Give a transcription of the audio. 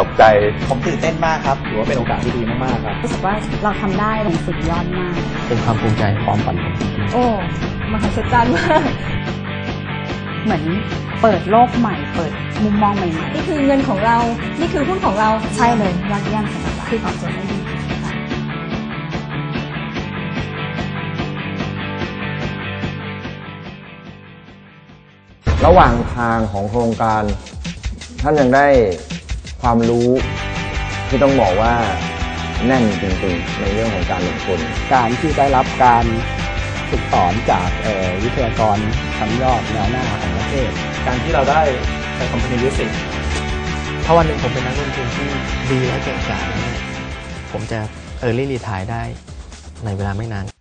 ตกใจผมตื่นเต้นมากครับถือว่าเป็นโอกาสที่ดีมากๆครับ รู้สึกว่าเราทำได้มันสุดยอดมาก เป็นความภูมิใจความฝันผมจริงโอ้มหัศจรรย์มาก เหมือนเปิดโลกใหม่ เปิดมุมมองใหม่นี่คือเงินของเรา นี่คือหุ้นของเราๆใช่เลยยอดเยี่ยมสำหรับเราคือตอบโจทย์ได้ดีระหว่างทางของโครงการ ท่านยังได้ ความรู้ที่ต้องบอกว่าแน่นจริงๆ ในเรื่องของการลงทุน การที่ได้รับการฝึกสอนจากเอ่อวิทยากรชั้นยอดแนวหน้าของประเทศ การที่เราได้ไปคอมพานีวิสิตถ้าวันหนึ่งผมเป็นนักลงทุนที่ดีและเก่งกาจแล้วเนี่ยผมจะเออร์ลี่รีทายได้ในเวลาไม่นาน